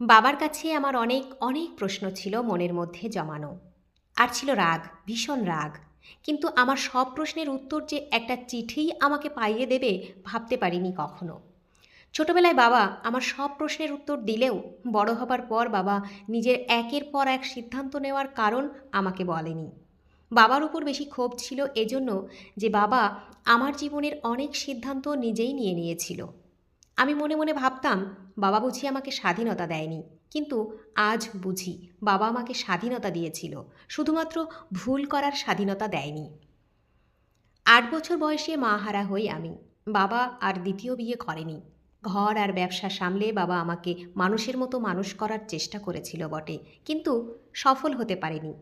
বাবার কাছে আমার অনেক অনেক প্রশ্ন ছিল মনের মধ্যে জমানো। আর ছিল রাগ, ভীষণ রাগ। কিন্তু আমার সব প্রশ্নের উত্তর যে একটা চিঠিই আমাকে পাইয়ে দেবে ভাবতে পারিনি কখনো। ছোটবেলায় বাবা আমার সব প্রশ্নের উত্তর দিলেও বড় হবার পর বাবা নিজের একের পর এক সিদ্ধান্ত নেওয়ার কারণ আমাকে বলেনি। বাবার উপর বেশি ক্ষোভ ছিল এজন্য যে বাবা আমার জীবনের অনেক সিদ্ধান্ত নিজেই নিয়ে নিয়েছিল। আমি মনে মনে ভাবতাম, বাবা বুঝি আমাকে স্বাধীনতা দেয়নি। কিন্তু আজ বুঝি, বাবা আমাকে স্বাধীনতা দিয়েছিল, শুধুমাত্র ভুল করার স্বাধীনতা দেয়নি। আট বছর বয়সে মা হারা হই আমি। বাবা আর দ্বিতীয় বিয়ে করেনি। ঘর আর ব্যবসা সামলে বাবা আমাকে মানুষের মতো মানুষ করার চেষ্টা করেছিল বটে, কিন্তু সফল হতে পারেনি।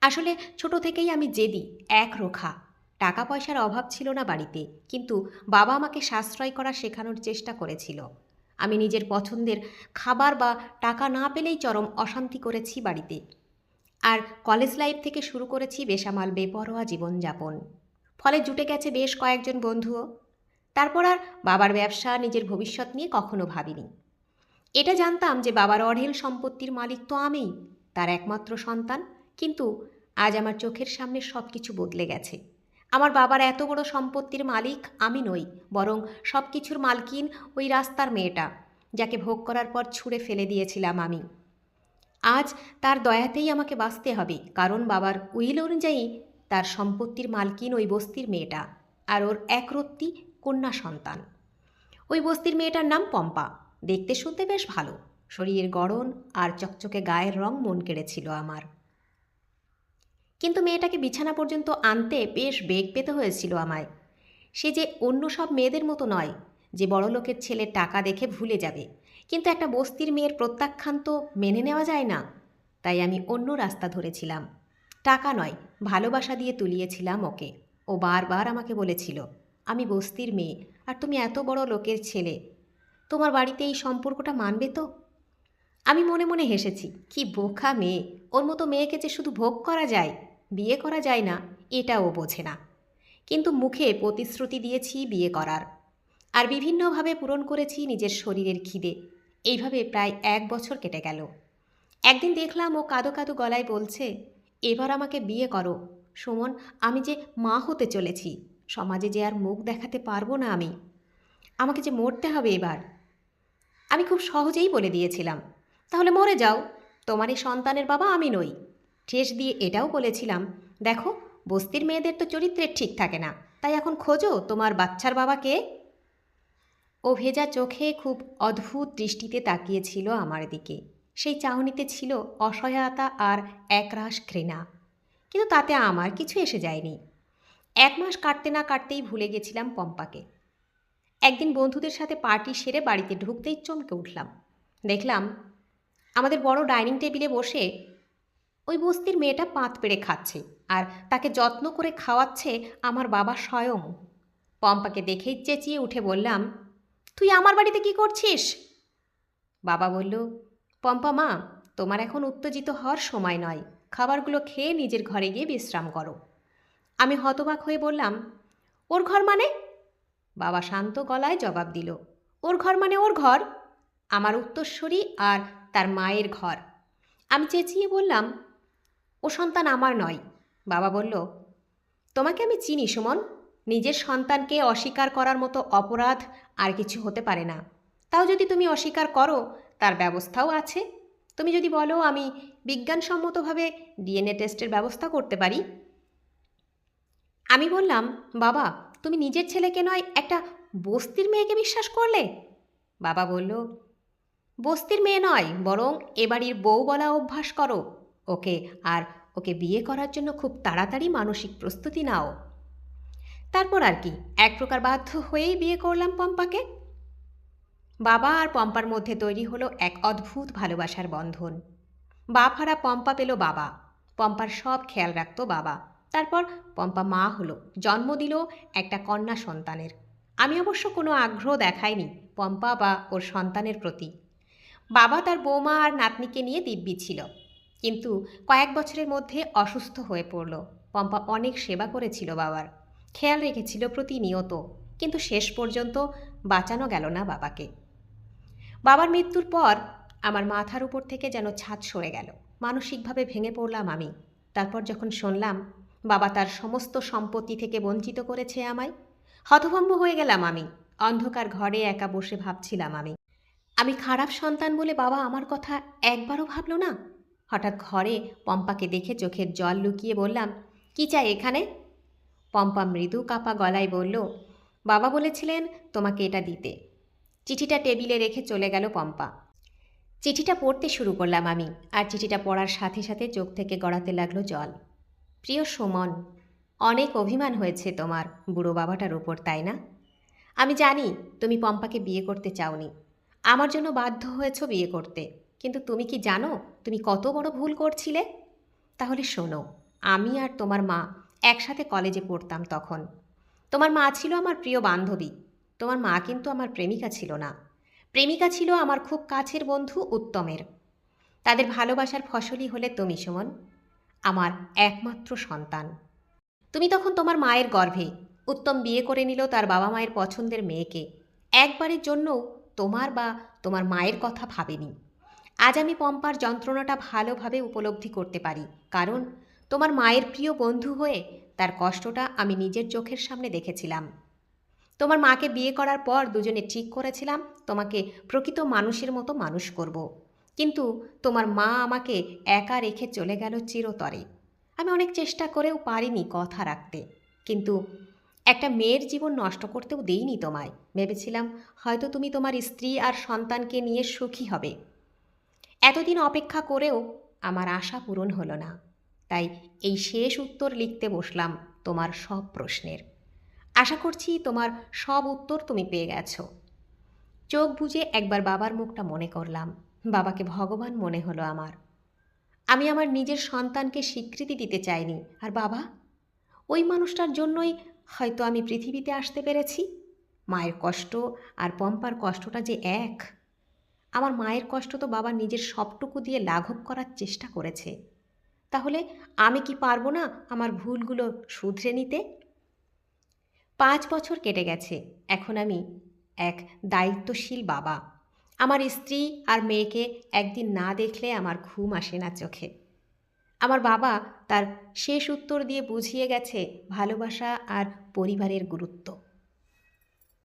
আসলে ছোট থেকেই আমি জেদি, এক রোখা। টাকা পয়সার অভাব ছিল না বাড়িতে, কিন্তু বাবা আমাকে সাশ্রয় করা শেখানোর চেষ্টা করেছিল। আমি নিজের পছন্দের খাবার বা টাকা না পেলেই চরম অশান্তি করেছি বাড়িতে। আর কলেজ লাইফ থেকে শুরু করেছি বেসামাল, বেপরোয়া জীবনযাপন। ফলে জুটে গেছে বেশ কয়েকজন বন্ধুও। তারপর আর বাবার ব্যবসা নিজের ভবিষ্যৎ নিয়ে কখনো ভাবিনি। এটা জানতাম যে বাবার অঢেল সম্পত্তির মালিক তো আমিই, তার একমাত্র সন্তান, কিন্তু আজ আমার চোখের সামনে সব কিছু বদলে গেছে। আমার বাবার এত বড় সম্পত্তির মালিক আমি নই, বরং সব কিছুর মালকিন ওই রাস্তার মেয়েটা, যাকে ভোগ করার পর ছুঁড়ে ফেলে দিয়েছিলাম আমি। আজ তার দয়াতেই আমাকে বাঁচতে হবে, কারণ বাবার উইল অনুযায়ী তার সম্পত্তির মালকিন ওই বস্তির মেয়েটা আর ওর একরত্তি কন্যা সন্তান। ওই বস্তির মেয়েটার নাম পম্পা। দেখতে শুনতে বেশ ভালো। শরীরের গড়ন আর চকচকে গায়ের রং মন কেড়েছিল আমার। কিন্তু মেয়েটাকে বিছানা পর্যন্ত আনতে বেশ বেগ পেতে হয়েছিল আমায়। সে যে অন্য সব মেয়েদের মতো নয়, যে বড়লোকের ছেলে টাকা দেখে ভুলে যাবে। কিন্তু একটা বস্তির মেয়ের প্রত্যাখ্যান তো মেনে নেওয়া যায় না। তাই আমি অন্য রাস্তা ধরেছিলাম। টাকা নয়, ভালোবাসা দিয়ে তুলিয়েছিলাম ওকে। ও বারবার আমাকে বলেছিল, আমি বস্তির মেয়ে, আর তুমি এত বড় লোকের ছেলে। তোমার বাড়িতে এই সম্পর্কটা মানবে তো? আমি মনে মনে হেসেছি, কি বোকা মেয়ে, ওর মতো মেয়েকে যে শুধু ভোগ করা যায়? বিয়ে করা যায় না, এটাও বোঝে না। কিন্তু মুখে প্রতিশ্রুতি দিয়েছি বিয়ে করার। আর বিভিন্নভাবে পূরণ করেছি নিজের শরীরের খিদে। এইভাবে প্রায় এক বছর কেটে গেল। একদিন দেখলাম ও কাদো কাদো গলায় বলছে, এবার আমাকে বিয়ে করো। সুমন, আমি যে মা হতে চলেছি, সমাজে যে আর মুখ দেখাতে পারব না আমি। আমাকে যে মরতে হবে এবার। আমি খুব সহজেই বলে দিয়েছিলাম, তাহলে মরে যাও। তোমার এই সন্তানের বাবা আমি নই। ঠেস দিয়ে এটাও বলেছিলাম, দেখো, বস্তির মেয়েদের তো চরিত্রের ঠিক থাকে না, তাই এখন খোঁজো তোমার বাচ্চার বাবাকে? ও ভেজা চোখে খুব অদ্ভুত দৃষ্টিতে তাকিয়েছিল আমার দিকে। সেই চাহনিতে ছিল অসহায়তা আর একরাশ ঘৃণা। কিন্তু তাতে আমার কিছু এসে যায়নি। এক মাস কাটতে না কাটতেই ভুলে গেছিলাম পম্পাকে। একদিন বন্ধুদের সাথে পার্টি সেরে বাড়িতে ঢুকতেই চমকে উঠলাম। দেখলাম, আমাদের বড় ডাইনিং টেবিলে বসে ওই বস্তির মেয়েটা পাঁত পেড়ে খাচ্ছে আর তাকে যত্ন করে খাওয়াচ্ছে আমার বাবা স্বয়ং। পম্পাকে দেখেই চেঁচিয়ে উঠে বললাম, তুই আমার বাড়িতে কি করছিস? বাবা বলল, পম্পা মা, তোমার এখন উত্তেজিত হওয়ার সময় নয়, খাবারগুলো খেয়ে নিজের ঘরে গিয়ে বিশ্রাম করো। আমি হতবাক হয়ে বললাম, ওর ঘর মানে? বাবা শান্ত গলায় জবাব দিল, ওর ঘর মানে ওর ঘর, আমার উত্তরস্বরী আর তার মায়ের ঘর। আমি চেঁচিয়ে বললাম ও সন্তান আমার নয়। বাবা বলল, তোমাকে আমি চিনি, সুমন। নিজের সন্তানকে অস্বীকার করার মতো অপরাধ আর কিছু হতে পারে না। তাও যদি তুমি অস্বীকার করো, তার ব্যবস্থাও আছে। তুমি যদি বলো, আমি বিজ্ঞানসম্মতভাবে ডিএনএ টেস্টের ব্যবস্থা করতে পারি। আমি বললাম, বাবা, তুমি নিজের ছেলেকে নয়, একটা বস্তির মেয়েকে বিশ্বাস করলে? বাবা বলল, বস্তির মেয়ে নয়, বরং এবাড়ির বউ বলা অভ্যাস করো। ওকে আর ওকে বিয়ে করার জন্য খুব তাড়াতাড়ি মানসিক প্রস্তুতি নাও। তারপর আর কি, এক প্রকার বাধ্য হয়েই বিয়ে করলাম পম্পাকে। বাবা আর পম্পার মধ্যে তৈরি হলো এক অদ্ভুত ভালোবাসার বন্ধন। বাপ হারা পম্পা পেল বাবা, পম্পার সব খেয়াল রাখতো বাবা। তারপর পম্পা মা হলো, জন্ম দিল একটা কন্যা সন্তানের। আমি অবশ্য কোনো আগ্রহ দেখাইনি পম্পা বা ওর সন্তানের প্রতি। বাবা তার বৌমা আর নাতনিকে নিয়ে দিব্যি ছিল। কিন্তু কয়েক বছরের মধ্যে অসুস্থ হয়ে পড়ল। পম্পা অনেক সেবা করেছিল বাবার। খেয়াল রেখেছিল প্রতিনিয়ত, কিন্তু শেষ পর্যন্ত বাঁচানো গেল না বাবাকে। বাবার মৃত্যুর পর আমার মাথার উপর থেকে যেন ছাদ সরে গেল। মানসিকভাবে ভেঙে পড়লাম আমি। তারপর যখন শুনলাম, বাবা তার সমস্ত সম্পত্তি থেকে বঞ্চিত করেছে আমায়, হতভম্ব হয়ে গেলাম আমি। অন্ধকার ঘরে একা বসে ভাবছিলাম আমি। আমি খারাপ সন্তান বলে বাবা আমার কথা একবারও ভাবলো না? হঠাৎ ঘরে পম্পাকে দেখে চোখের জল লুকিয়ে বললাম, কি চাই এখানে? পম্পা মৃদু কাপা গলায় বলল, বাবা বলেছিলেন তোমাকে এটা দিতে। চিঠিটা টেবিলে রেখে চলে গেল পম্পা। চিঠিটা পড়তে শুরু করলাম আমি, আর চিঠিটা পড়ার সাথে সাথে চোখ থেকে গড়াতে লাগল জল। প্রিয় সুমন, অনেক অভিমান হয়েছে তোমার বুড়ো বাবাটার উপর, তাই না? আমি জানি তুমি পম্পাকে বিয়ে করতে চাওনি। আমার জন্য বাধ্য হয়েছ বিয়ে করতে। কিন্তু তুমি কি জানো তুমি কত বড় ভুল করছিলে? তাহলে শোনো, আমি আর তোমার মা একসাথে কলেজে পড়তাম তখন। তোমার মা ছিল আমার প্রিয় বান্ধবী, তোমার মা কিন্তু আমার প্রেমিকা ছিল না। প্রেমিকা ছিল আমার খুব কাছের বন্ধু উত্তমের। তাদের ভালোবাসার ফসলই হলে তুমি, সুমন, আমার একমাত্র সন্তান। তুমি তখন তোমার মায়ের গর্ভে, উত্তম বিয়ে করে নিল তার বাবা মায়ের পছন্দের মেয়েকে। একবারের জন্যও তোমার বা তোমার মায়ের কথা ভাবেনি। আজ আমি পম্পার যন্ত্রণাটা ভালোভাবে উপলব্ধি করতে পারি। কারণ, তোমার মায়ের প্রিয় বন্ধু হয়ে তার কষ্টটা আমি নিজের চোখের সামনে দেখেছিলাম। তোমার মাকে বিয়ে করার পর দুজনে ঠিক করেছিলাম, তোমাকে প্রকৃত মানুষের মতো মানুষ করব। কিন্তু তোমার মা আমাকে একা রেখে চলে গেল চিরতরে। আমি অনেক চেষ্টা করেও পারিনি কথা রাখতে। কিন্তু একটা মেয়ের জীবন নষ্ট করতেও দেইনি তোমায়। ভেবেছিলাম হয়তো তুমি তোমার স্ত্রী আর সন্তানকে নিয়ে সুখী হবে। এতদিন অপেক্ষা করেও আমার আশা পূরণ হলো না। তাই এই শেষ উত্তর লিখতে বসলাম তোমার সব প্রশ্নের। আশা করছি তোমার সব উত্তর তুমি পেয়ে গেছো। চোখ বুজে একবার বাবার মুখটা মনে করলাম। বাবাকে ভগবান মনে হলো আমার। আমি আমার নিজের সন্তানকে স্বীকৃতি দিতে চাইনি। আর বাবা? ওই মানুষটার জন্যই হয়তো আমি পৃথিবীতে আসতে পেরেছি। মায়ের কষ্ট আর পম্পার কষ্টটা যে এক। আমার মায়ের কষ্ট তো বাবা নিজের সবটুকু দিয়ে লাঘব করার চেষ্টা করেছে। তাহলে আমি কি পারব না আমার ভুলগুলো শুধরে নিতে? পাঁচ বছর কেটে গেছে, এখন আমি এক দায়িত্বশীল বাবা। আমার স্ত্রী আর মেয়েকে একদিন না দেখলে আমার ঘুম আসে না চোখে। আমার বাবা তার শেষ উত্তর দিয়ে বুঝিয়ে গেছে ভালোবাসা আর পরিবারের গুরুত্ব।